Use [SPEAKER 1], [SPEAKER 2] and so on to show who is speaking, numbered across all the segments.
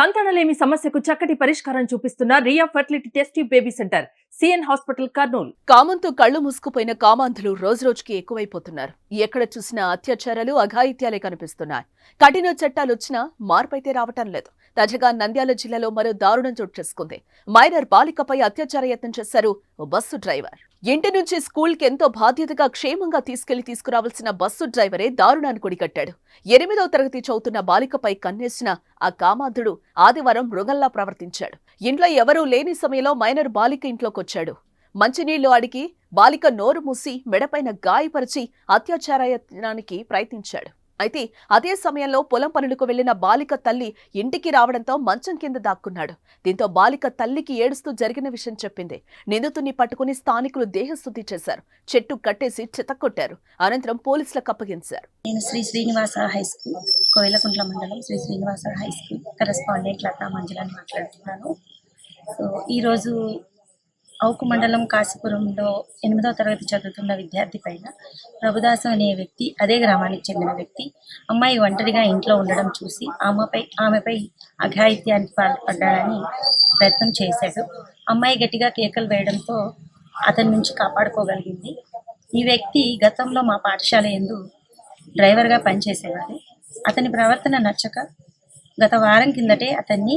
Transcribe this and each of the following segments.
[SPEAKER 1] సంతానలేమి సమస్యకు చక్కటి పరిష్కారం చూపిస్తున్న Riya fertility test baby centre CN hospital Kurnool.
[SPEAKER 2] కామంతో కళ్ళు మూసుకుపోయిన కామాంధులు రోజురోజుకి ఎక్కువైపోతున్నారు. ఎక్కడ చూసినా అత్యాచారాలు అఘాయిత్యాలే కనిపిస్తున్నాయి. కఠిన చట్టాలు వచ్చినా మార్పైతే రావటం లేదు. తాజాగా నంద్యాల జిల్లాలో మరో దారుణం చోటు చేసుకుంది. మైనర్ బాలికపై అత్యాచార యత్నం చేశారు ఓ బస్సు డ్రైవర్. ఇంటి నుంచి స్కూల్కి ఎంతో బాధ్యతగా క్షేమంగా తీసుకెళ్ళి తీసుకురావాల్సిన బస్సు డ్రైవరే దారుణాన్ని కొడిగట్టాడు ఎనిమిదవ తరగతి చదువుతున్న బాలికపై కన్నేసిన ఆ కామాంధుడు ఆదివారం మృగల్లా ప్రవర్తించాడు. ఇంట్లో ఎవరూ లేని సమయంలో మైనర్ బాలిక ఇంట్లోకొచ్చాడు. మంచినీళ్ళు అడిగి బాలిక నోరు మూసి మెడపైన గాయపరిచి అత్యాచార యత్నానికి ప్రయత్నించాడు. అయితే అదే సమయంలో పొలం పనులకు వెళ్ళిన బాలిక తల్లి ఇంటికి రావడంతో మంచం కింద దాక్కున్నాడు. దీంతో బాలిక తల్లికి ఏడుస్తూ జరిగిన విషయం చెప్పింది. నిందితుని పట్టుకుని స్థానికులు దేహశుద్ధి చేశారు. చెట్టు కట్టేసి చితక్కొట్టారు అనంతరం పోలీసులకు అప్పగించారు.
[SPEAKER 3] నేను శ్రీ శ్రీనివాస హై స్కూల్ కోయిలకుంట్ల మండలం Sri Srinivasa high school correspondent Latha మంజులని మాట్లాడుతున్నాను. సో ఈరోజు అవుకు మండలం కాశీపురంలో ఎనిమిదవ తరగతి చదువుతున్న విద్యార్థి పైన ప్రభుదాసు అనే వ్యక్తి అదే గ్రామానికి చెందిన వ్యక్తి అమ్మాయి ఒంటరిగా ఇంట్లో ఉండడం చూసి ఆమెపై ఆమెపై అఘాయిత్యానికి పాల్పడ్డాడని ప్రయత్నం చేశాడు. అమ్మాయి గట్టిగా కేకలు వేయడంతో అతని నుంచి కాపాడుకోగలిగింది. ఈ వ్యక్తి గతంలో మా పాఠశాల ఎందు డ్రైవర్గా పనిచేసేవాడు. అతని ప్రవర్తన నచ్చక గత వారం కిందటే అతన్ని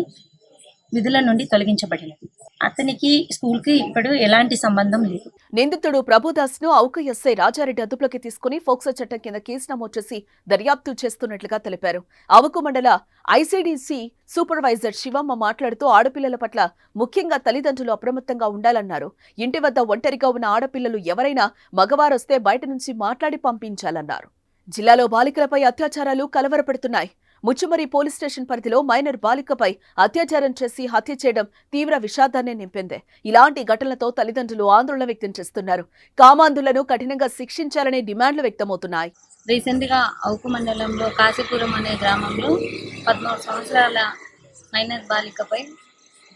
[SPEAKER 3] విధుల నుండి తొలగించబడినది. అతనికి స్కూల్కి ఇప్పుడు ఎలాంటి సంబంధం లేదు.
[SPEAKER 2] నిందితుడు ప్రభుదాస్ను ఔక ఎస్ఐ రాజారెడ్డి అదుపులోకి తీసుకుని ఫోక్సో చట్టం కింద కేసు నమోదు చేసి దర్యాప్తు చేస్తున్నట్లుగా తెలిపారు. అవుకు మండల ఐసీడీసీ సూపర్వైజర్ శివమ్మ మాట్లాడుతూ ఆడపిల్లల పట్ల ముఖ్యంగా తల్లిదండ్రులు అప్రమత్తంగా ఉండాలన్నారు. ఇంటి వద్ద ఒంటరిగా ఉన్న ఆడపిల్లలు ఎవరైనా మగవారొస్తే బయట నుంచి మాట్లాడి పంపించాలన్నారు. జిల్లాలో బాలికలపై అత్యాచారాలు కలవరపడుతున్నాయి. ముచ్చుమరి పోలీస్ స్టేషన్ పరిధిలో మైనర్ బాలికపై అత్యాచారం చేసి హత్య చేయడం తీవ్ర విషాదాన్ని నింపింది. ఇలాంటి ఘటనలతో తల్లిదండ్రులు ఆందోళన వ్యక్తం చేస్తున్నారు. కామాంధులను కఠినంగా శిక్షించాలనే డిమాండ్లు వ్యక్తమవుతున్నాయి.
[SPEAKER 4] రీసెంట్గా అవుకు మండలంలో కాశీపురం అనే గ్రామంలో పద్నాలుగు సంవత్సరాల మైనర్ బాలికపై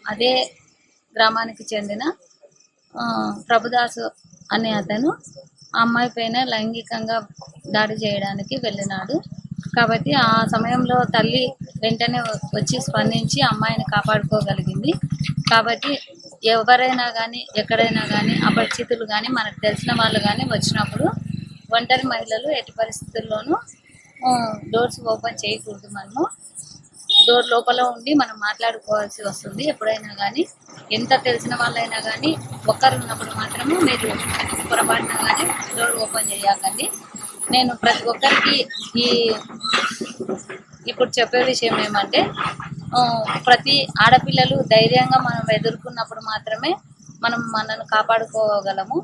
[SPEAKER 4] అదే గ్రామానికి చెందిన ప్రభుదాస్ ప్రభుదాసు అనే అతను ఆ అమ్మాయి పైన లైంగికంగా దాడి చేయడానికి వెళ్ళినాడు. కాబట్టి ఆ సమయంలో తల్లి వెంటనే వచ్చి స్పందించి అమ్మాయిని కాపాడుకోగలిగింది. కాబట్టి ఎవరైనా కానీ ఎక్కడైనా కానీ అపరిచితులు కానీ మనకు తెలిసిన వాళ్ళు కానీ వచ్చినప్పుడు ఒంటరి మహిళలు ఎట్టి పరిస్థితుల్లోనూ డోర్స్ ఓపెన్ చేయకూడదు మనము. డోర్ లోపల ఉండి మనం మాట్లాడుకోవాల్సి వస్తుంది ఎప్పుడైనా కానీ ఎంత తెలిసిన వాళ్ళైనా కానీ ఒక్కరు ఉన్నప్పుడు మాత్రము మీరు పొరపాటున కానీ డోర్ ఓపెన్ చేయకండి. నేను ప్రతి ఒక్కరికి ఈ ఇప్పుడు చెప్పే విషయం ఏమంటే ప్రతి ఆడపిల్లలు ధైర్యంగా మనం ఎదుర్కొన్నప్పుడు మాత్రమే మనం మనల్ని కాపాడుకోగలము.